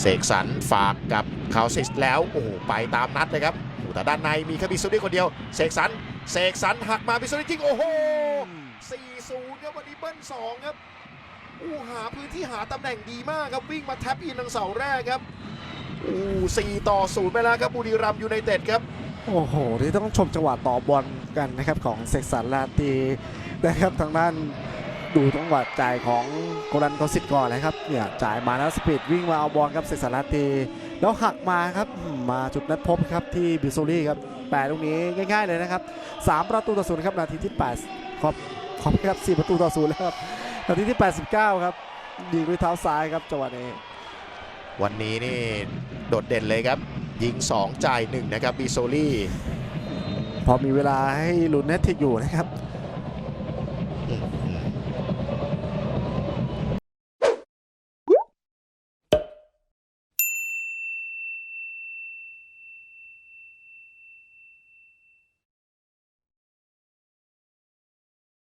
เสกสรรฝากกับคาวซิสแล้ว โอ้โห ไปตามนัดเลยครับแต่ด้านในมีแค่บิสุนี่คนเดียว เสกสรรเสกสรรหักมาบิสุนี่จริง โอ้โห4-0ครับวันนี้เบิ้ล2ครับอู้หาพื้นที่หาตำแหน่งดีมากครับ วิ่งมาแท็บอินทางเสาแรกครับอู้4ต่อ0ไปแล้วครับบุรีรัมย์ยูไนเต็ดครับ โอ้โหที่ต้องชมจังหวะต่อบอลกันนะครับ ของเซกสันลาตีนะครับทางด้าน ดูจังหวะจ่ายของโกลันโกสิตก่อนนะครับเนี่ยจ่ายมาแล้วสปีดวิ่งมาเอาบอลครับเซกสันลาตีแล้วหักมาครับอืมมาจุดนัดพบครับที่บิโซลี่ครับแปดลูกนี้ง่ายๆเลยนะครับสามประตูต่อศูนย์ครับนาทีที่8ขอบขอบครับสี่ประตูต่อศูนย์แล้วครับนาทีที่ 89 ครับยิงด้วยเท้าซ้ายครับจังหวะนี้ วันนี้นี่โดดเด่นเลยครับ ยิง 2 จ่าย 1 นะครับบิโซลี่พอมีเวลาให้ลุ้นเนตทิกอยู่นะครับ